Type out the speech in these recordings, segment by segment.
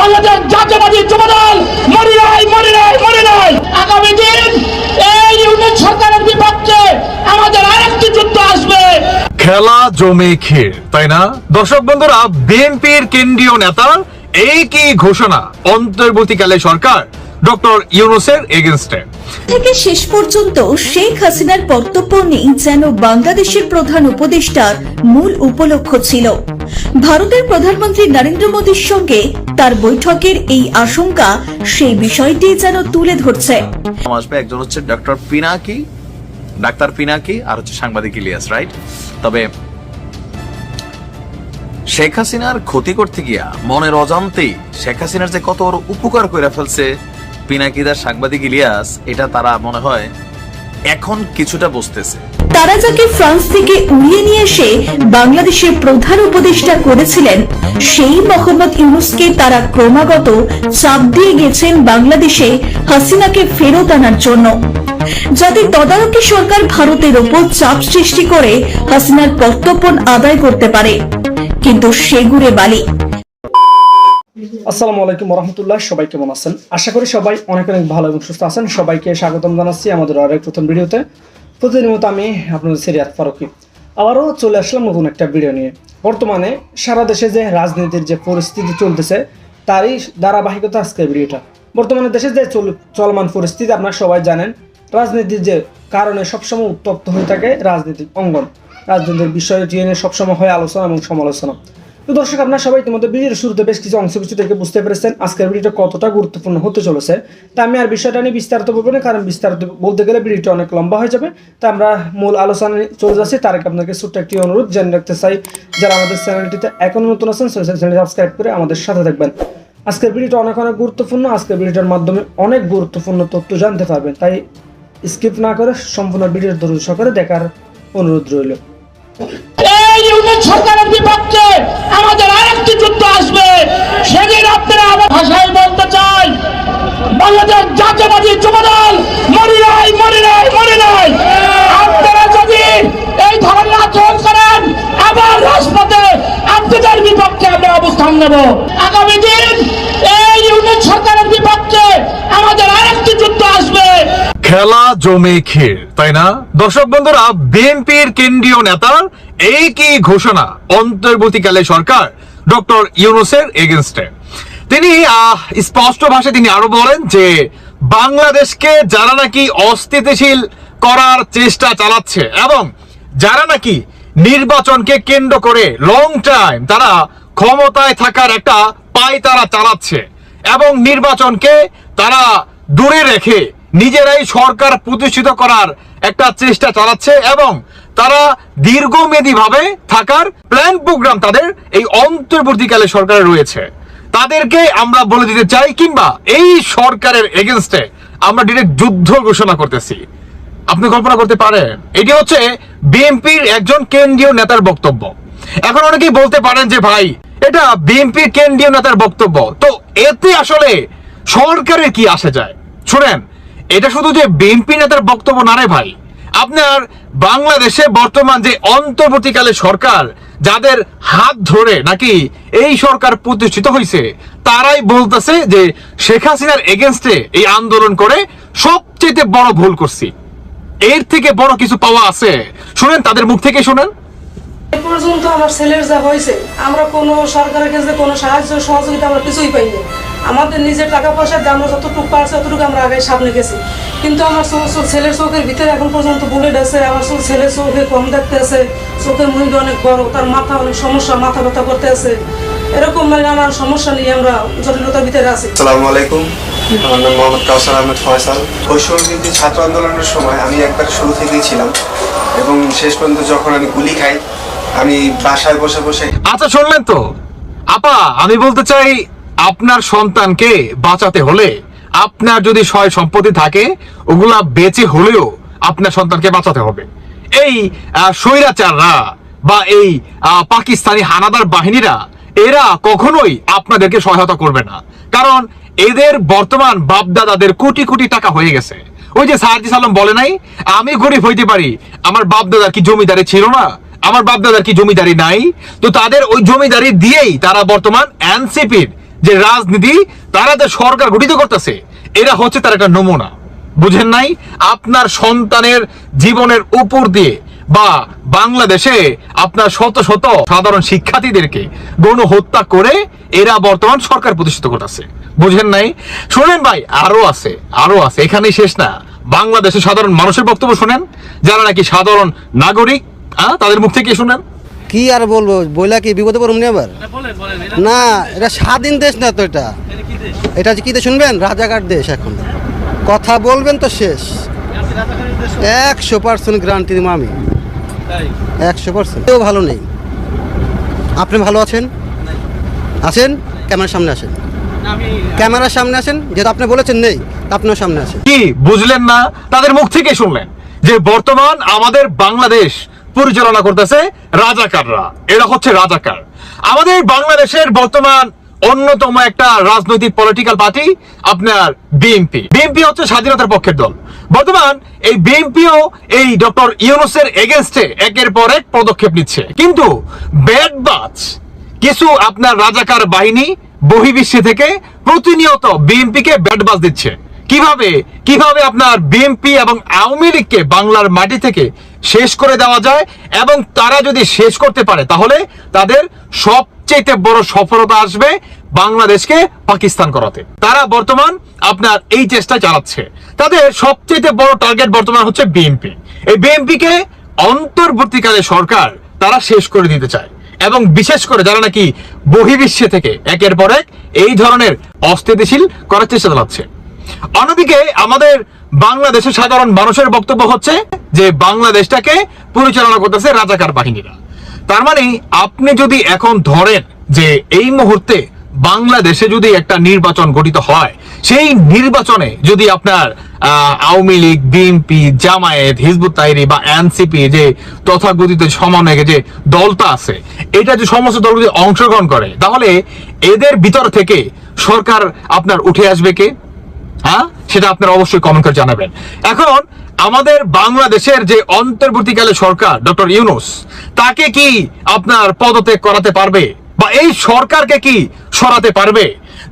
বাংলাদেশ জাতীয়বাদী যুবদল মরি নাই মরি নাই মরি নাই। আগামী দিন এই ইউনিট সরকারের বিপক্ষে আমাদের আরেকটি যুদ্ধ আসবে। খেলা জমে খের তাই না? দর্শক বন্ধুরা বিএনপির কেন্দ্রীয় নেতা এই কি ঘোষণা? অন্তর্বর্তীকালে সরকার ডক্টর ইউনুসের এগেনস্টে। থেকে শেষ পর্যন্ত শেখ হাসিনার বক্তব্য নেই যেন বাংলাদেশের প্রধান উপদেষ্টার মূল উপলক্ষ ছিল। ভারতের প্রধানমন্ত্রী নরেন্দ্র মোদীর সঙ্গে তার বৈঠকের এই আশঙ্কা সেই বিষয়টি যেন তুলে ধরছে। একজন হচ্ছে ডক্টর পিনাকি, ডাক্তার পিনাকি আর হচ্ছে সাংবাদিক ইলিয়াস রাইট তবে শেখ হাসিনার ক্ষতি করতে গিয়া মনের অজান্তেই শেখ হাসিনার যে কত বড় উপকার করে ফেলছে পিনাকিদার সাংবাদিক ইলিয়াস, এটা তারা মনে হয় এখন কিছুটা বুঝতেছে। তারা যাকে ফ্রান্স থেকে উড়িয়ে নিয়ে এসে বাংলাদেশের প্রধান উপদেষ্টা করেছিলেন, সেই মোহাম্মদ ইউনুসকে তারা ক্রমাগত চাপ দিয়ে গেছেন বাংলাদেশে হাসিনাকে ফেরত আনার জন্য। যাতে তদারকি সরকার ভারতের ওপর চাপ সৃষ্টি করে হাসিনার কর্তব্য আদায় করতে পারে। কিন্তু সেগুড়ে বালি। আসসালামু আলাইকুম রহমতুল্লাহ সবাই কেমন আছেন? আশা করি সবাই অনেক অনেক ভালো এবং সুস্থ আছেন। সবাইকে স্বাগতম জানাচ্ছি আমাদের আরেক প্রথম ভিডিওতে। প্রতিনিয়ত আমি আপনাদের সিরিয়াত ফারুকি। আবারও চলে আসলাম নতুন একটা ভিডিও নিয়ে। বর্তমানে সারা দেশে যে রাজনীতির যে পরিস্থিতি চলতেছে, তারই ধারাবাহিকতা আজকের ভিডিওটা বর্তমানে দেশে যে চল- চলমান পরিস্থিতি, আপনারা সবাই জানেন, রাজনীতির যে কারণে সবসময় উত্তপ্ত হয়ে থাকে রাজনৈতিক অঙ্গন। রাজনীতির বিষয়টি নিয়ে সবসময় হয় আলোচনা এবং সমালোচনা। তো দর্শক, আপনারা সবাই ইতিমধ্যে ভিডিওর শুরুতে বেশ কিছু অংশ কিছু থেকে বুঝতে পেরেছেন আজকের ভিডিওটা কতটা গুরুত্বপূর্ণ হতে চলেছে। তা আমি আর বিষয়টা নিয়ে বিস্তারিত বলব না, কারণ বিস্তারিত বলতে গেলে ভিডিওটা অনেক লম্বা হয়ে যাবে। তা আমরা মূল আলোচনায় চলে যাচ্ছি। তার আগে আপনাকে ছোট্ট একটি অনুরোধ জেনে রাখতে চাই, যারা আমাদের চ্যানেলটিতে এখনও নতুন আছেন চ্যানেল সাবস্ক্রাইব করে আমাদের সাথে থাকবেন। আজকের ভিডিওটা অনেক অনেক গুরুত্বপূর্ণ। আজকের ভিডিওটার মাধ্যমে অনেক গুরুত্বপূর্ণ তথ্য জানতে পারবেন। তাই স্কিপ না করে সম্পূর্ণ ভিডিওর দরুদ সহকারে দেখার অনুরোধ রইল। বিপক্ষে আমাদের আরেকটি যুদ্ধ আসবে। সেদিন আপনারা আমার ভাষায় বলতে চাই, বাংলাদেশ জাতীয়বাদী যুবদল মরি নাই মরি নাই মরি নাই আপনারা যদি এই ধরনের আচরণ করেন আবার রাজপথে আপনাদের বিপক্ষে আমরা অবস্থান নেব। আগামী দিন এই ইউনিট সরকারের বিপক্ষে আমাদের আরেকটি যুদ্ধ আসবে। খেলা জমে খের, তাই না? দর্শক বন্ধুরা, বিএনপির কেন্দ্রীয় নেতার এই কি ঘোষণা? অন্তর্বর্তীকালে সরকার ডক্টর ইউনুসের এগেনস্টে। তিনি স্পষ্ট ভাষায় তিনি আরও বলেন যে, বাংলাদেশকে যারা নাকি অস্থিতিশীল করার চেষ্টা চালাচ্ছে এবং যারা নাকি নির্বাচনকে কেন্দ্র করে লং টাইম তারা ক্ষমতায় থাকার একটা পায় তারা চালাচ্ছে এবং নির্বাচনকে তারা দূরে রেখে নিজেরাই সরকার প্রতিষ্ঠিত করার একটা চেষ্টা চালাচ্ছে এবং তারা দীর্ঘমেয়াদী ভাবে থাকার প্ল্যান প্রোগ্রাম তাদের এই অন্তর্বর্তীকালে সরকারে রয়েছে। তাদেরকে আমরা বলে দিতে চাই কিংবা এই সরকারের এগেনস্টে আমরা ডিরেক্ট যুদ্ধ ঘোষণা করতেছি। আপনি কল্পনা করতে পারেন, এটি হচ্ছে বিএনপির একজন কেন্দ্রীয় নেতার বক্তব্য। এখন অনেকেই বলতে পারেন যে, ভাই, এটা বিএনপির কেন্দ্রীয় নেতার বক্তব্য। তো এতে আসলে সরকারের কি আসে যায়? শুনেন, এটা শুধু যে বিএনপি নেতার বক্তব্য না রে ভাই। আপনার বাংলাদেশে বর্তমান যে অন্তর্বর্তীকালে সরকার, যাদের হাত ধরে নাকি এই সরকার প্রতিষ্ঠিত হয়েছে তারাই বলতেছে যে, শেখ হাসিনার এগেনস্টে এই আন্দোলন করে সবচেয়ে বড় ভুল করছি। এর থেকে বড় কিছু পাওয়া আছে। শুনেন তাদের মুখ থেকে শুনেন। এ পর্যন্ত আমার ছেলের যা হয়েছে আমরা কোনো সরকারের কাছে কোনো সাহায্য সহযোগিতা আমরা কিছুই পাইনি। আমাদের নিজের টাকা পয়সা দিয়ে আমরা যতটুকু পারছি ততটুকু আমরা আগে সামনে গেছি। কিন্তু আমার চো- চো- ছেলের চোখের ভিতরে এখন পর্যন্ত বুলেট আছে আমার ছেলের চোখে কম দেখতে আছে চোখের মুহিদ অনেক বড় তার মাথা অনেক সমস্যা মাথা ব্যথা করতে আছে। এরকম মানে নানান সমস্যা নিয়ে আমরা জটিলতার ভিতরে আছি। আসসালামু আলাইকুম। আমার নাম মোহাম্মদ কাউসার আহমেদ ফয়সাল। কৈশোরবৃত্তি ছাত্র আন্দোলনের সময় আমি একবার শুরু থেকেই ছিলাম এবং শেষ পর্যন্ত যখন আমি গুলি খাই, আমি বাসায় বসে বসে আচ্ছা শুনলেন তো? আপা, আমি বলতে চাই, আপনার সন্তানকে বাঁচাতে হলে আপনার যদি সয় সম্পত্তি থাকে, ওগুলা বেঁচে হলেও আপনার সন্তানকে বাঁচাতে হবে। এই স্বৈরাচাররা বা এই পাকিস্তানি হানাদার বাহিনীরা, এরা কখনোই আপনাদেরকে সহায়তা করবে না। কারণ এদের বর্তমান বাপদাদাদের কোটি কোটি টাকা হয়ে গেছে। ওই যে সাহাজি সালাম বলে নাই, আমি গরিব হইতে পারি, আমার বাপদাদার কি জমিদারি ছিল না? আমার বাপদাদার কি জমিদারি নাই? তো তাদের ওই জমিদারি দিয়েই তারা বর্তমান এনসিপির যে রাজনীতি, তারা যে সরকার গঠিত করতেছে। এরা হচ্ছে তার একটা নমুনা। বুঝেন নাই? আপনার সন্তানের জীবনের উপর দিয়ে বা বাংলাদেশে আপনার শত শত সাধারণ শিক্ষার্থীদেরকে গণ হত্যা করে এরা বর্তমান সরকার প্রতিষ্ঠিত করতেছে। বুঝেন নাই? শোনেন ভাই আরও আছে আরও আছে। এখানেই শেষ না। বাংলাদেশের সাধারণ মানুষের বক্তব্য শুনেন যারা নাকি সাধারণ নাগরিক হ্যাঁ তাদের মুখ থেকে শুনেন। কি আর বলব? বইলা কি বিপদে পড়ুন নি আবার? না এটা স্বাধীন দেশ না তো এটা? এটা কি দেশ শুনবেন? রাজাকার দেশ এখন। কথা বলবেন তো শেষ। একশো পার্সেন্ট গ্রান্টি দিব আমি। একশো পার্সেন্ট। কেউ ভালো নেই। আপনি ভালো আছেন? আছেন? ক্যামেরার সামনে আসেন। ক্যামেরার সামনে আসেন যেহেতু আপনি বলেছেন নেই আপনিও সামনে আসেন। কি বুঝলেন না? তাদের মুখ থেকে শুনলেন যে বর্তমান আমাদের বাংলাদেশ পরিচালনা করতেছে রাজাকাররা। এরা হচ্ছে রাজাকার। আমাদের বাংলাদেশের বর্তমান অন্যতম একটা রাজনৈতিক পলিটিক্যাল পার্টি আপনার বিএনপি বিএনপি হচ্ছে স্বাধীনতার পক্ষের দল। বর্তমান এই বিএনপিও এই ডক্টর ইউনুসের এগেনস্টে একের পর এক পদক্ষেপ নিচ্ছে। কিন্তু ব্যাড বাজ কিছু আপনার রাজাকার বাহিনী বহির্বিশ্বে থেকে প্রতিনিয়ত বিএনপি কে ব্যাট বাজ দিচ্ছে। কীভাবে? কীভাবে আপনার বিএনপি এবং আওয়ামী লীগকে বাংলার মাটি থেকে শেষ করে দেওয়া যায় এবং তারা যদি শেষ করতে পারে, তাহলে তাদের সবচেয়ে বড় সফলতা আসবে বাংলাদেশকে পাকিস্তান করাতে। তারা বর্তমান আপনার এই চেষ্টা চালাচ্ছে। তাদের সবচেয়ে বড় টার্গেট বর্তমান হচ্ছে বিএনপি এই বিএনপি কে অন্তর্বর্তীকালে সরকার তারা শেষ করে দিতে চায়। এবং বিশেষ করে যারা নাকি বহির্বিশ্বে থেকে একের পর এক এই ধরনের অস্থিতিশীল করার চেষ্টা চালাচ্ছে। অন্যদিকে আমাদের বাংলাদেশের সাধারণ মানুষের বক্তব্য হচ্ছে যে বাংলাদেশটাকে পরিচালনা করতেছে রাজাকার বাহিনীরা। তার মানে আপনি যদি এখন ধরেন যে এই মুহূর্তে বাংলাদেশে যদি একটা নির্বাচন গঠিত হয়, সেই নির্বাচনে যদি আপনার আওয়ামী লীগ, বিএনপি, জামায়াত, হিজবুত তাইরি বা এনসিপি যে তথাকথিত সমন্বয়ে যে দলটা আছে, এটা যে সমস্ত দল যদি অংশগ্রহণ করে, তাহলে এদের ভিতর থেকে সরকার আপনার উঠে আসবে কে? হ্যাঁ? সেটা আপনারা অবশ্যই কমেন্ট করে জানাবেন। এখন আমাদের বাংলাদেশের যে অন্তর্বর্তীকালে সরকার, ডক্টর ইউনুস, তাকে কি আপনার পদত্যাগ করাতে পারবে? বা এই সরকারকে কি সরাতে পারবে?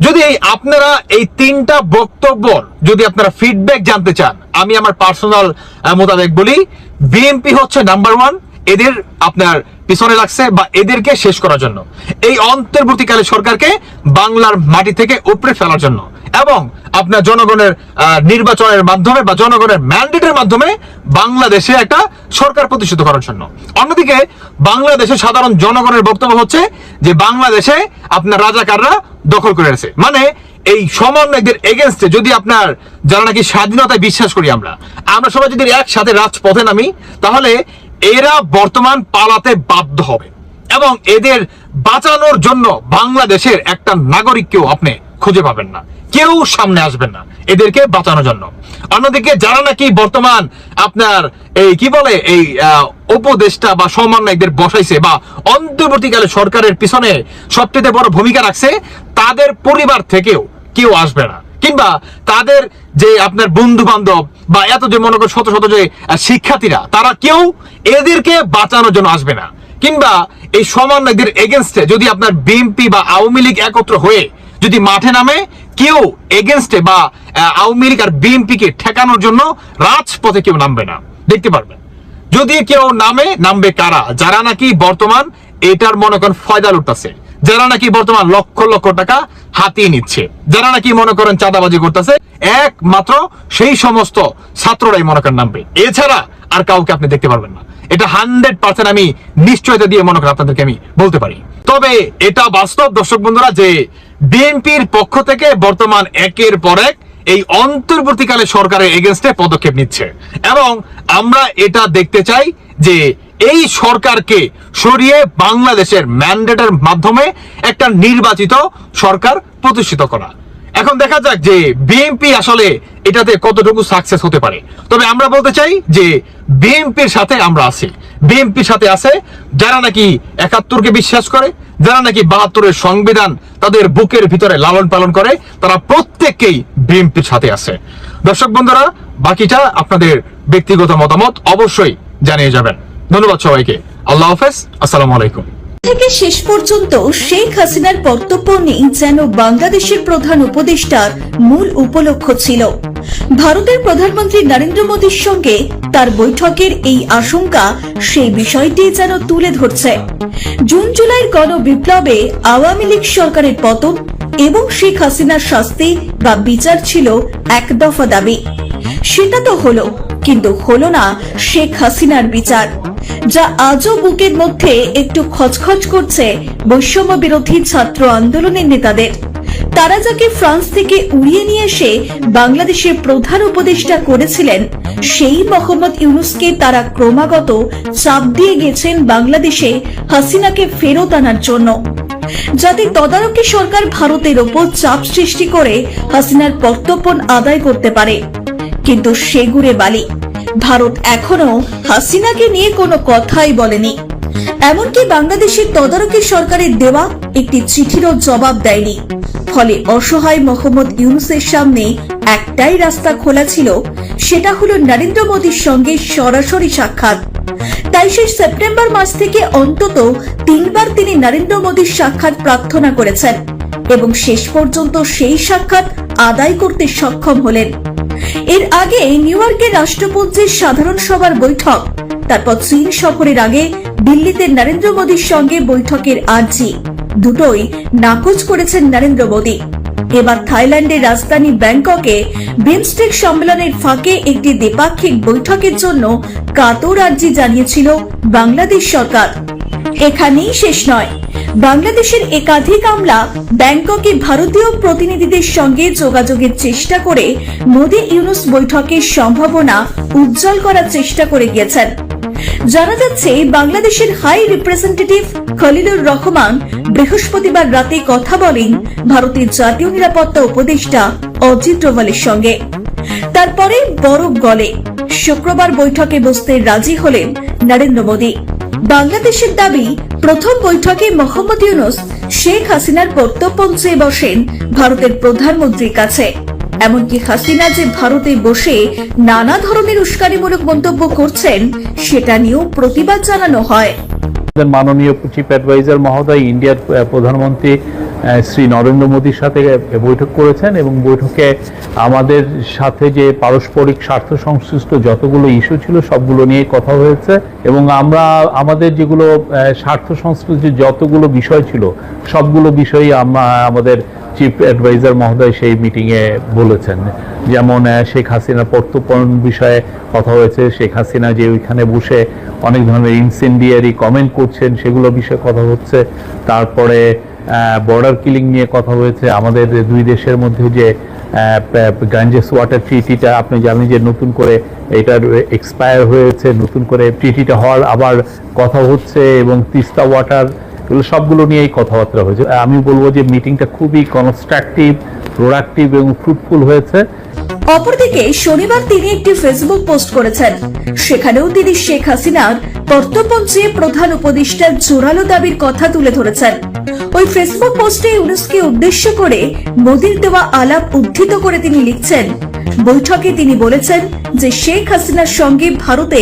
যদি আপনারা এই তিনটা বক্তব্য যদি আপনারা ফিডব্যাক জানতে চান, আমি আমার পার্সোনাল মোতাবেক বলি, বিএনপি হচ্ছে নাম্বার ওয়ান এদের আপনার পিছনে লাগছে বা এদেরকে শেষ করার জন্য। এই অন্তর্বর্তীকালে সরকারকে বাংলার মাটি থেকে উপরে ফেলার জন্য এবং আপনার জনগণের নির্বাচনের মাধ্যমে বা জনগণের ম্যান্ডেটের মাধ্যমে বাংলাদেশে একটা সরকার প্রতিষ্ঠিত করার জন্য। অন্যদিকে বাংলাদেশে সাধারণ জনগণের বক্তব্য হচ্ছে যে বাংলাদেশে আপনার রাজাকাররা দখল করে আছে মানে এই সমন্বয়কদের এগেনস্টে যদি আপনার যারা নাকি স্বাধীনতায় বিশ্বাস করি আমরা আমরা সবাই যদি একসাথে রাজপথে নামি, তাহলে এরা বর্তমান পালাতে বাধ্য হবে। এবং এদের বাঁচানোর জন্য বাংলাদেশের একটা নাগরিককেও আপনি খুঁজে পাবেন না। কেউ সামনে আসবেন না এদেরকে বাঁচানোর জন্য। অন্যদিকে যারা নাকি বর্তমান আপনার এই কি বলে, এই উপদেষ্টা বা সমন্বয়কদের বসাইছে বা অন্তর্বর্তীকালে সরকারের পিছনে সবচেয়ে বড় ভূমিকা রাখছে, তাদের পরিবার থেকেও কেউ আসবে না। কিংবা তাদের যে আপনার বন্ধু বান্ধব বা এত যে মনে করো শত শত যে শিক্ষার্থীরা, তারা কেউ এদেরকে বাঁচানোর জন্য আসবে না। কিংবা এই সমন্বয়কদের এগেনস্টে যদি আপনার বিএনপি বা আওয়ামী লীগ একত্র হয়ে যদি মাঠে নামে, কেউ এগেনস্টে বা আওয়ামী লীগ আর বিএনপি কে ঠেকানোর জন্য রাজপথে কেউ নামবে না। দেখতে পারবেন। যদি কেউ নামে, নামবে কারা? যারা নাকি বর্তমান এটার মনে করেন ফয়দা লুটতেছে। যারা নাকি বর্তমান লক্ষ লক্ষ টাকা হাতিয়ে নিচ্ছে। যারা নাকি মনে করেন চাঁদাবাজি করতেছে, একমাত্র সেই সমস্ত ছাত্ররাই মনে করেন নামবে। এছাড়া আর কাউকে আপনি দেখতে পারবেন না। এটা হান্ড্রেড পার্সেন্ট আমি নিশ্চয়তা দিয়ে মনে করেন আপনাদেরকে আমি বলতে পারি। তবে এটা বাস্তব, দর্শক বন্ধুরা, যে বিএনপির পক্ষ থেকে বর্তমান একের পর এক এই অন্তর্বর্তীকালে সরকারের এগেনস্টে পদক্ষেপ নিচ্ছে। এবং আমরা এটা দেখতে চাই যে এই সরকারকে সরিয়ে বাংলাদেশের ম্যান্ডেটের মাধ্যমে একটা নির্বাচিত সরকার প্রতিষ্ঠিত করা। এখন দেখা যাক যে বিএনপি আসলে এটাতে কতটুকু সাকসেস হতে পারে। তবে আমরা বলতে চাই যে বিএনপির সাথে আমরা আছি। বিএনপির সাথে আছে যারা নাকি একাত্তরকে বিশ্বাস করে, যারা নাকি বাহাত্তরের সংবিধান তাদের বুকের ভিতরে লালন পালন করে, তারা প্রত্যেককেই বিএনপির সাথে আছে। দর্শক বন্ধুরা, বাকিটা আপনাদের ব্যক্তিগত মতামত অবশ্যই জানিয়ে যাবেন। ধন্যবাদ সবাইকে। আল্লাহ হাফেজ, আসসালামু আলাইকুম। থেকে শেষ পর্যন্ত শেখ হাসিনার বক্তব্য নেই যেন বাংলাদেশের প্রধান উপদেষ্টার মূল উপলক্ষ ছিল। ভারতের প্রধানমন্ত্রী নরেন্দ্র মোদীর সঙ্গে তার বৈঠকের এই আশঙ্কা সেই বিষয়টি যেন তুলে ধরছে। জুন জুলাইয়ের গণ বিপ্লবে আওয়ামী লীগ সরকারের পতন এবং শেখ হাসিনার শাস্তি বা বিচার ছিল এক দফা দাবি। সেটা তো হলো, কিন্তু হলো না শেখ হাসিনার বিচার। যা আজও বুকের মধ্যে একটু খচখচ করছে বৈষম্য বিরোধী ছাত্র আন্দোলনের নেতাদের। তারা যাকে ফ্রান্স থেকে উড়িয়ে নিয়ে এসে বাংলাদেশের প্রধান উপদেষ্টা করেছিলেন, সেই মোহাম্মদ ইউনুসকে তারা ক্রমাগত চাপ দিয়ে গেছেন বাংলাদেশে হাসিনাকে ফেরত আনার জন্য। যাতে তদারকি সরকার ভারতের ওপর চাপ সৃষ্টি করে হাসিনার কর্তব্য আদায় করতে পারে। কিন্তু সেগুড়ে বালি। ভারত এখনও হাসিনাকে নিয়ে কোনো কথাই বলেনি। এমনকি বাংলাদেশের তদারকি সরকারের দেওয়া একটি চিঠিরও জবাব দেয়নি। ফলে অসহায় মোহাম্মদ ইউনুসের সামনে একটাই রাস্তা খোলা ছিল, সেটা হলো নরেন্দ্র মোদীর সঙ্গে সরাসরি সাক্ষাৎ। তাই সেই সেপ্টেম্বর মাস থেকে অন্তত তিনবার তিনি নরেন্দ্র মোদীর সাক্ষাৎ প্রার্থনা করেছেন এবং শেষ পর্যন্ত সেই সাক্ষাৎ আদায় করতে সক্ষম হলেন। এর আগে নিউ ইয়র্কের রাষ্ট্রপুঞ্জের সাধারণ সভার বৈঠক। তারপর চীন সফরের আগে দিল্লিতে নরেন্দ্র মোদীর সঙ্গে বৈঠকের আর্জি। দুটোই নাকচ করেছেন নরেন্দ্র মোদী। এবার থাইল্যান্ডের রাজধানী ব্যাংককে বিমস্টেক সম্মেলনের ফাঁকে একটি দ্বিপাক্ষিক বৈঠকের জন্য কাতর আর্জি জানিয়েছিল বাংলাদেশ সরকার। এখানেই শেষ নয়। বাংলাদেশের একাধিক আমলা ব্যাংককে ভারতীয় প্রতিনিধিদের সঙ্গে যোগাযোগের চেষ্টা করে মোদী ইউনুস বৈঠকের সম্ভাবনা উজ্জ্বল করার চেষ্টা করে গিয়েছেন। জানা যাচ্ছে, বাংলাদেশের হাই রিপ্রেজেন্টেটিভ খলিলুর রহমান বৃহস্পতিবার রাতে কথা বলেন ভারতের জাতীয় নিরাপত্তা উপদেষ্টা অজিত ডোভালের সঙ্গে। তারপরে বরফ গলে। শুক্রবার বৈঠকে বসতে রাজি হলেন নরেন্দ্র মোদী। বাংলাদেশের দাবি, প্রথম বৈঠকে মোহাম্মদ ইউনুস শেখ হাসিনার বক্তব্য চেয়ে বসেন ভারতের প্রধানমন্ত্রীর কাছে। এমনকি হাসিনা যে ভারতে বসে নানা ধরনের উস্কানিমূলক মন্তব্য করছেন, সেটা নিয়েও প্রতিবাদ জানানো হয়। মাননীয় চিফ অ্যাডভাইজার মহোদয়, ইন্ডিয়ার প্রধানমন্ত্রী শ্রী নরেন্দ্র মোদীর সাথে বৈঠক করেছেন এবং বৈঠকে আমাদের সাথে যে পারস্পরিক স্বার্থ সংশ্লিষ্ট যতগুলো ইস্যু ছিল, সবগুলো নিয়ে কথা হয়েছে এবং আমরা আমাদের যেগুলো স্বার্থ সংশ্লিষ্ট যতগুলো বিষয় ছিল, সবগুলো বিষয়ই আমরা, আমাদের চিফ অ্যাডভাইজার মহোদয় সেই মিটিংয়ে বলেছেন। যেমন শেখ হাসিনা প্রত্যর্পণ বিষয়ে কথা হয়েছে, শেখ হাসিনা যে ওইখানে বসে অনেক ধরনের ইনসেন্ডিয়ারি কমেন্ট করছেন, সেগুলো বিষয়ে কথা হচ্ছে। তারপরে বর্ডার কিলিং নিয়ে কথা হয়েছে। আমাদের দুই দেশের মধ্যে যে গাঞ্জেস ওয়াটার ট্রিটিটা আপনি জানেন যে নতুন করে এটার এক্সপায়ার হয়েছে, নতুন করে ট্রিটিটা হওয়ার আবার কথা হচ্ছে এবং তিস্তা ওয়াটার এগুলো সবগুলো নিয়েই কথাবার্তা হয়েছে। আমি বলব যে মিটিংটা খুবই কনস্ট্রাকটিভ প্রোডাক্টিভ এবং ফ্রুটফুল হয়েছে। অপরদিকে, শনিবার তিনি একটি ফেসবুক পোস্ট করেছেন। সেখানেও তিনি শেখ হাসিনার কর্তব্য প্রধান উপদেষ্টার জোরালো দাবির কথা তুলে ধরেছেন। ওই ফেসবুক পোস্টে ইউনুসকে উদ্দেশ্য করে মোদির দেওয়া আলাপ উদ্ধৃত করে তিনি লিখছেন, বৈঠকে তিনি বলেছেন যে শেখ হাসিনার সঙ্গে ভারতে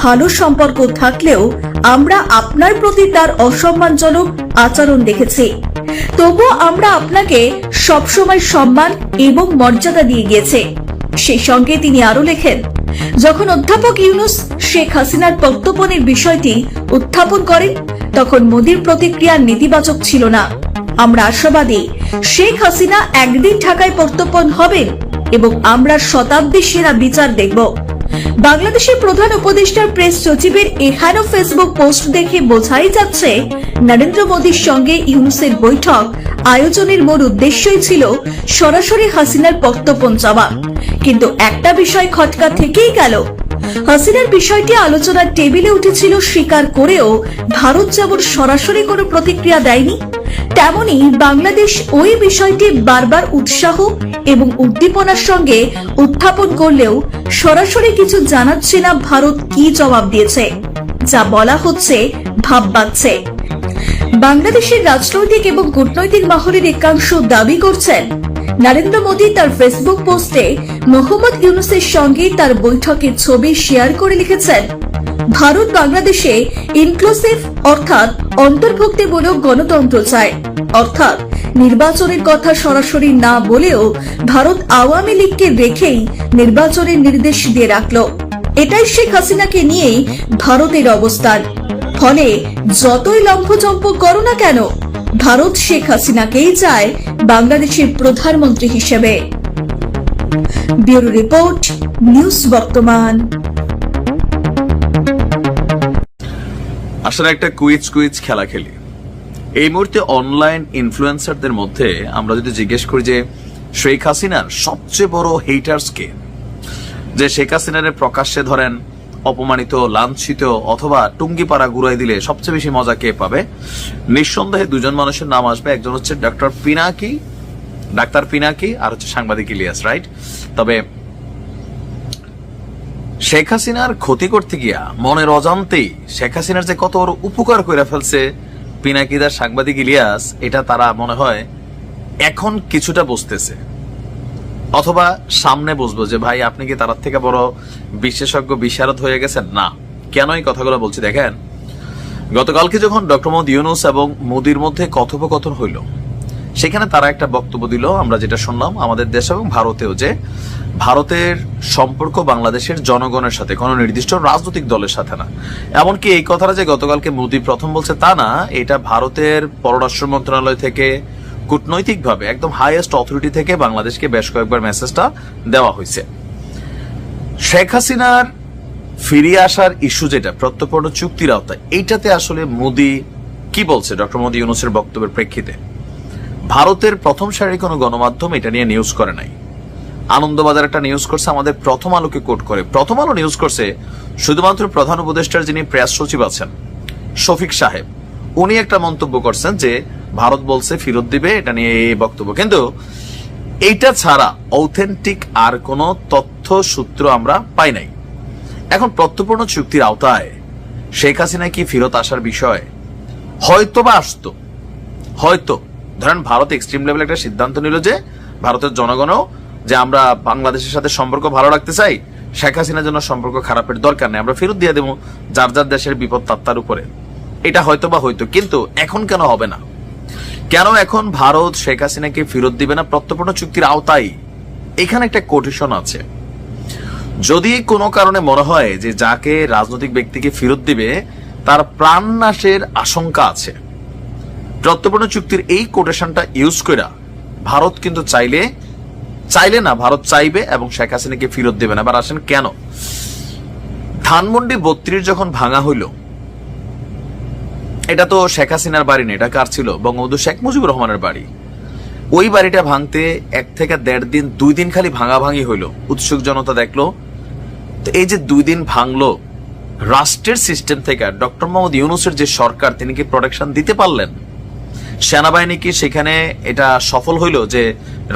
ভালো সম্পর্ক থাকলেও আমরা আপনার প্রতি তার অসম্মানজনক আচরণ দেখেছি। তবুও আমরা আপনাকে সবসময় সম্মান এবং মর্যাদা দিয়ে গিয়েছে। সেই সঙ্গে তিনি আরও লেখেন, যখন অধ্যাপক ইউনুস শেখ হাসিনার বক্তব্যের বিষয়টি উত্থাপন করেন, তখন মোদীর প্রতিক্রিয়া নেতিবাচক ছিল না। আমরা আশাবাদী, শেখ হাসিনা একদিন ঢাকায় প্রত্যর্পণ হবেন এবং আমরা শতাব্দী সেরা বিচার দেখব। বাংলাদেশের প্রধান উপদেষ্টার প্রেস সচিবের এখানেও ফেসবুক পোস্ট দেখে বোঝাই যাচ্ছে, নরেন্দ্র মোদীর সঙ্গে ইউনুসের বৈঠক আয়োজনের মূল উদ্দেশ্যই ছিল সরাসরি হাসিনার প্রত্যর্পণ চাওয়া কিন্তু একটা বিষয় খটকা থেকেই গেল। হাসিনার বিষয়টি আলোচনার টেবিলে উঠেছিল স্বীকার করেও ভারত যেমন সরাসরি কোনো প্রতিক্রিয়া দেয়নি তেমনি বাংলাদেশ ওই বিষয়টি বারবার উৎসাহ এবং উদ্দীপনার সঙ্গে উত্থাপন করলেও সরাসরি কিছু জানাচ্ছে না ভারত কি জবাব দিয়েছে, যা বলা হচ্ছে ভাব ভাববাচ্ছে। বাংলাদেশের রাজনৈতিক এবং কূটনৈতিক মহলের একাংশ দাবি করছেন নরেন্দ্র মোদী তার ফেসবুক পোস্টে মোহাম্মদ ইউনুসের সঙ্গে তার বৈঠকের ছবি শেয়ার করে লিখেছেন, ভারত বাংলাদেশে ইনক্লুসিভ অর্থাৎ অন্তর্ভুক্তিমূলক গণতন্ত্র চায়। অর্থাৎ নির্বাচনের কথা সরাসরি না বলেও ভারত আওয়ামী লীগকে রেখেই নির্বাচনের নির্দেশ দিয়ে রাখল। এটাই শেখ হাসিনাকে নিয়েই ভারতের অবস্থান। ফলে যতই লম্ফচম্প করো না কেন, ভারত শেখ হাসিনাকেই চায় বাংলাদেশের প্রধানমন্ত্রী হিসেবে। ব্যুরো রিপোর্ট, নিউজ বর্তমান। আসলে একটা কুইজ কুইজ খেলা খেলি। এই মুহূর্তে অনলাইন ইনফ্লুয়েন্সারদের মধ্যে আমরা যদি জিজ্ঞেস করি যে, শেখ হাসিনার সবচেয়ে বড় হেটার্স কে? যে শেখ হাসিনার প্রকাশ্যে ধরেন অপমানিত, লাঞ্ছিত অথবা টুঙ্গি পাড়া ঘুরাই দিলে সবচেয়ে বেশি মজা কে পাবে? নিঃসন্দেহে দুজন মানুষের নাম আসবে। একজন হচ্ছে ডক্টর পিনাকি, ডাক্তার পিনাকি, আর হচ্ছে সাংবাদিক ইলিয়াস, রাইট? তবে শেখ হাসিনার ক্ষতি করতে গিয়া মনের অজান্তেই শেখ হাসিনার যে কত উপকার করে ফেলছে পিনাকিদার সাংবাদিক ইলিয়াস, এটা তারা মনে হয় এখন কিছুটা বুঝতেছে। অথবা সামনে বুঝব যে ভাই, আপনি কি তার থেকে বড় বিশেষজ্ঞ বিশারদ হয়ে গেছেন? না। কেন এই কথাগুলো বলছি দেখেন? গতকালকে যখন ডক্টর মোহাম্মদ ইউনুস এবং মোদির মধ্যে কথোপকথন হইল, সেখানে তারা একটা বক্তব্য দিল, আমরা যেটা শুনলাম আমাদের দেশ এবং ভারতেও যে ভারতের সম্পর্ক বাংলাদেশের জনগণের সাথে, কোনো নির্দিষ্ট রাজনৈতিক দলের সাথে না। এমনকি এই কথাটা যে গতকালকে মোদি প্রথম বলছে তা না, এটা ভারতের পররাষ্ট্র মন্ত্রণালয় থেকে কূটনৈতিকভাবে একদম হাইয়েস্ট অথরিটি থেকে বাংলাদেশকে বেশ কয়েকবার মেসেজটা দেওয়া হয়েছে। শেখ হাসিনার ফিরিয়ে আসার ইস্যু যেটা, প্রত্যর্পণ চুক্তির আওতায়, এইটাতে আসলে মোদি কি বলছে? ডক্টর মোদি ইউনুসের বক্তব্যের প্রেক্ষিতে, ভারতের প্রথম সারির কোনো গণমাধ্যম এটা নিয়ে নিউজ করে নাই। আনন্দবাজার একটা নিউজ করছে, আমাদের প্রথম আলোকে কোট করে। প্রথম আলো নিউজ করছে, শুধুমাত্র প্রধান উপদেষ্টার যিনি প্রেস সচিব আছেন, শফিক সাহেব, উনি একটা মন্তব্য করছেন যে ভারত বলছে ফেরত দিবে, এটা নিয়ে এই বক্তব্য। কিন্তু এইটা ছাড়া অথেন্টিক আর কোনো তথ্য সূত্র আমরা পাই নাই। এখন প্রত্যপূর্ণ চুক্তির আওতায় শেখ হাসিনা কি ফেরত আসার বিষয়? হয়তো বা আসতো। হয়তো। ধরেন ভারত এক্সট্রিম লেভেল একটা সিদ্ধান্ত নিল যে ভারতের জনগণও যে আমরা বাংলাদেশের সাথে সম্পর্ক ভালো রাখতে চাই, শেখ হাসিনার জন্য সম্পর্ক খারাপের দরকার নেই, আমরা ফেরত দিয়ে দেবো, যার যার দেশের বিপদ তাত্তার উপরে। এটা হয়তো বা হয়তো কিন্তু এখন কেন হবে না? কেন এখন ভারত শেখ হাসিনাকে ফেরত দিবে না প্রত্যর্পণ চুক্তির আওতায়? এখানে একটা কোটেশন আছে। যদি কোনো কারণে মনে হয় যে যাকে রাজনৈতিক ব্যক্তিকে ফেরত দিবে, তার প্রাণ নাশের আশঙ্কা আছে। প্রত্যর্পণ চুক্তির এই কোটেশনটা ইউজ করে ভারত কিন্তু চাইলে চাইলে না, ভারত চাইবে এবং শেখ হাসিনাকে ফেরত দেবে না। এবার আসেন কেন? ধানমন্ডি বত্রিশ যখন ভাঙা হইল এটা তো শেখ হাসিনার বাড়ি না, এটা কার ছিল? বঙ্গবন্ধু শেখ মুজিবুর রহমানের বাড়ি। ওই বাড়িটা ভাঙতে এক থেকে দেড় দিন, দুই দিন খালি ভাঙা ভাঙি হইল। উৎসুক জনতা দেখল। তো এই যে দুই দিন ভাঙলো, রাষ্ট্রের সিস্টেম থেকে ডক্টর মোহাম্মদ ইউনুসের যে সরকার, তিনি কি প্রোটেকশন দিতে পারলেন? সেনাবাহিনী কি সেখানে এটা সফল হইল যে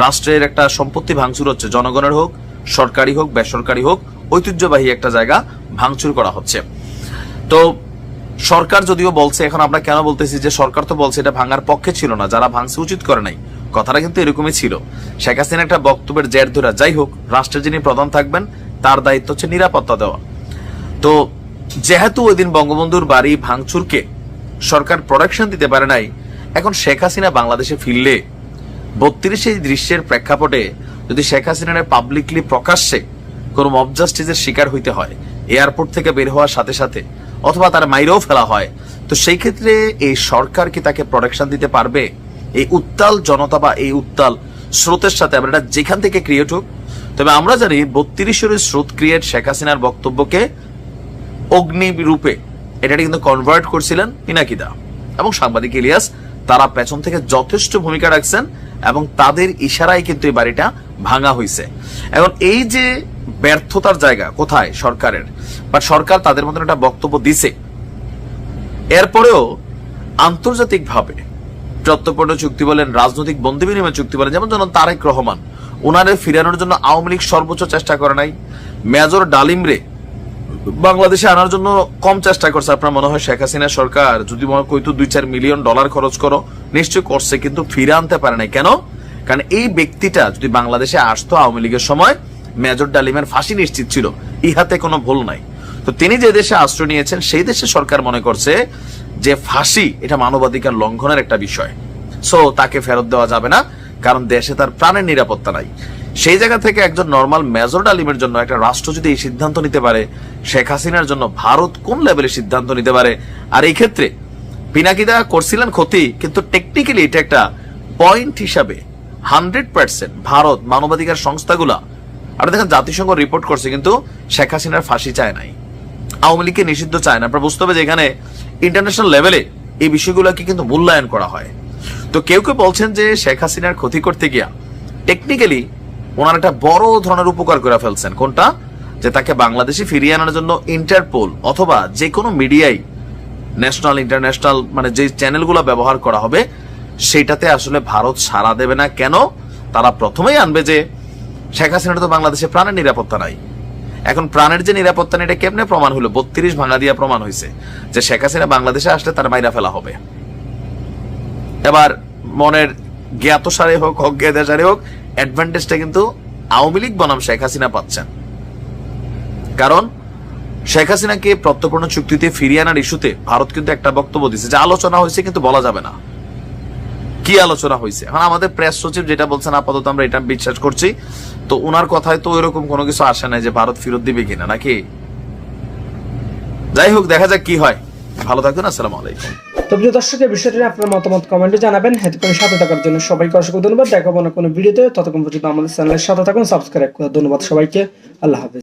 রাষ্ট্রের একটা সম্পত্তি ভাঙচুর হচ্ছে? জনগণের হোক, সরকারি হোক, বেসরকারি হোক, ঐতিহ্যবাহী একটা জায়গা ভাঙচুর করা হচ্ছে। তো সরকার যদিও বলছে, এখন আমরা কেন বলতেছি যে সরকার তো বলছে এটা ভাঙার পক্ষে ছিল না, যারা ভাঙছে উচিত করে নাই। কথাটা কিন্তু এরকমই ছিল। শেখ হাসিনা একটা বক্তব্যের জের ধরা, যাই হোক, রাষ্ট্রের যিনি প্রধান থাকবেন, তার দায়িত্ব হচ্ছে নিরাপত্তা দেওয়া। তো, যেহেতু ওই দিন বঙ্গবন্ধুর বাড়ি ভাঙচুরকে সরকার প্রোডাকশন দিতে পারে নাই, এখন শেখ হাসিনা বাংলাদেশে ফিরলে বত্রিশে দৃশ্যের প্রেক্ষাপটে যদি শেখ হাসিনার পাবলিকলি প্রকাশ্যে কোনো মব জাস্টিসের শিকার হইতে হয় এয়ারপোর্ট থেকে বের হওয়ার সাথে সাথে, অথবা তার মাইরেও ফেলা হয়। তো সেই ক্ষেত্রে এই সরকার কি তাকে প্রোটেকশন দিতে পারবে? এই উত্তাল জনতা বা এই উত্তাল স্রোতের সাথে আমরা এটা যেখান থেকে ক্রিয়েট হোক। তবে আমরা জানি বত্রিশের স্রোত ক্রিয়েট শেখ হাসিনার বক্তব্যকে অগ্নি রূপে এটা কিন্তু কনভার্ট করছিলেন পিনাকিদা এবং সাংবাদিক ইলিয়াস। তারা পেছন থেকে যথেষ্ট ভূমিকা রাখছেন এবং তাদের ইশারায় কিন্তু এই বাড়িটা ভাঙা হয়েছে এখন এই যে ব্যর্থতার জায়গা কোথায় সরকারের? বা সরকার তাদের মতন একটা বক্তব্য দিছে। এরপরেও আন্তর্জাতিকভাবে প্রত্যর্পণ চুক্তি বলেন, রাজনৈতিক বন্দি বিনিময় চুক্তি বলেন, যেমন যেমন তারেক রহমান ওনারে ফিরানোর জন্য আওয়ামী লীগ সর্বোচ্চ চেষ্টা করে নাই। মেজর ডালিমরে বাংলাদেশে আনার জন্য কম চেষ্টা করছে। আপনার মনে হয় শেখ হাসিনা সরকার যদি মনে কইতো দুই চার মিলিয়ন ডলার খরচ করো নিশ্চয় করছে, কিন্তু ফিরে আনতে পারে নাই। কেন? কারণ এই ব্যক্তিটা যদি বাংলাদেশে আসতো আওয়ামী লীগের সময় মেজর ডালিমের ফাঁসি নিশ্চিত ছিল। ইহাতে কোনো ভুল নাই। তো তিনি যে দেশে আশ্রয় নিয়েছেন, সেই দেশে সরকার মনে করছে যে ফাঁসি, এটা মানবাধিকার লঙ্ঘনের একটা বিষয়। সো তাকে ফেরত দেওয়া যাবে না, কারণ দেশে তার প্রাণের নিরাপত্তা নাই। সেই জায়গা থেকে একজন নর্মাল মেজর ডালিমের জন্য একটা রাষ্ট্র যদি এই সিদ্ধান্ত নিতে পারে, শেখ হাসিনার জন্য ভারত কোন লেভেলে সিদ্ধান্ত নিতে পারে? আর এই ক্ষেত্রে পিনাকিদা করছিলেন ক্ষতি, কিন্তু টেকনিক্যালি এটা একটা পয়েন্ট হিসাবে হান্ড্রেড পার্সেন্ট ভারত মানবাধিকার সংস্থাগুলা আপনি দেখেন, জাতিসংঘ রিপোর্ট করছে, কিন্তু শেখ হাসিনার ফাঁসি চায় নাই। আওয়ামী লীগকে নিষিদ্ধ চায় না। বুঝতে হবে যে এখানে ইন্টারন্যাশনাল লেভেলে এই বিষয়গুলোকে কিন্তু মূল্যায়ন করা হয়। তো কেউ কেউ বলছেন যে শেখ হাসিনার ক্ষতি করতে গিয়া টেকনিক্যালি ওনার একটা বড় ধরনের উপকার করে ফেলছেন। কোনটা? যে তাকে বাংলাদেশে ফিরিয়ে আনার জন্য ইন্টারপোল অথবা যে কোনো মিডিয়াই ন্যাশনাল ইন্টারন্যাশনাল মানে যে চ্যানেলগুলো ব্যবহার করা হবে, সেটাতে আসলে ভারত সাড়া দেবে না। কেন? তারা প্রথমেই আনবে যে শেখ হাসিনার তো বাংলাদেশে প্রাণের নিরাপত্তা নাই। এখন প্রাণের যে নিরাপত্তা এটা কেমনে প্রমাণ হলো? বত্রিশ ভাঙা দিয়া প্রমাণ হয়েছে যে শেখ হাসিনা বাংলাদেশে আসলে তার মাইরা ফেলা হবে। এবার মনের জ্ঞাত সারে হোক অজ্ঞাত সারে হোক অ্যাডভান্টেজটা কিন্তু আওয়ামী লীগ বনাম শেখ হাসিনা পাচ্ছেন। কারণ শেখ হাসিনাকে প্রত্যর্পণ চুক্তিতে ফিরিয়ে আনার ইস্যুতে ভারত কিন্তু একটা বক্তব্য দিচ্ছে যে আলোচনা হয়েছে কিন্তু বলা যাবে না। কি আলোচনা হয়েছে? এখন আমাদের প্রেস সচিব যেটা বলছেন, আপাতত আমরা এটা বিশ্বাস করছি। তো ওনার কথায় তো এরকম কোনো কিছু আসে নাই যে ভারত ফেরত দিবে কিনা, নাকি? যাই হোক, দেখা যাক কি হয়। ভালো থাকবেন আসসালামু আলাইকুম। তো প্রিয় দর্শক, এই বিষয়টি আপনার মতামত কমেন্টে জানাবেন। হেতক্ষণ সাথে থাকার জন্য সবাইকে অসংখ্য ধন্যবাদ। দেখাবো না কোনো ভিডিওতে। ততক্ষণ পর্যন্ত আমাদের চ্যানেলের সাথে থাকুন সাবস্ক্রাইব করে ধন্যবাদ সবাইকে। আল্লাহ হাফিজ।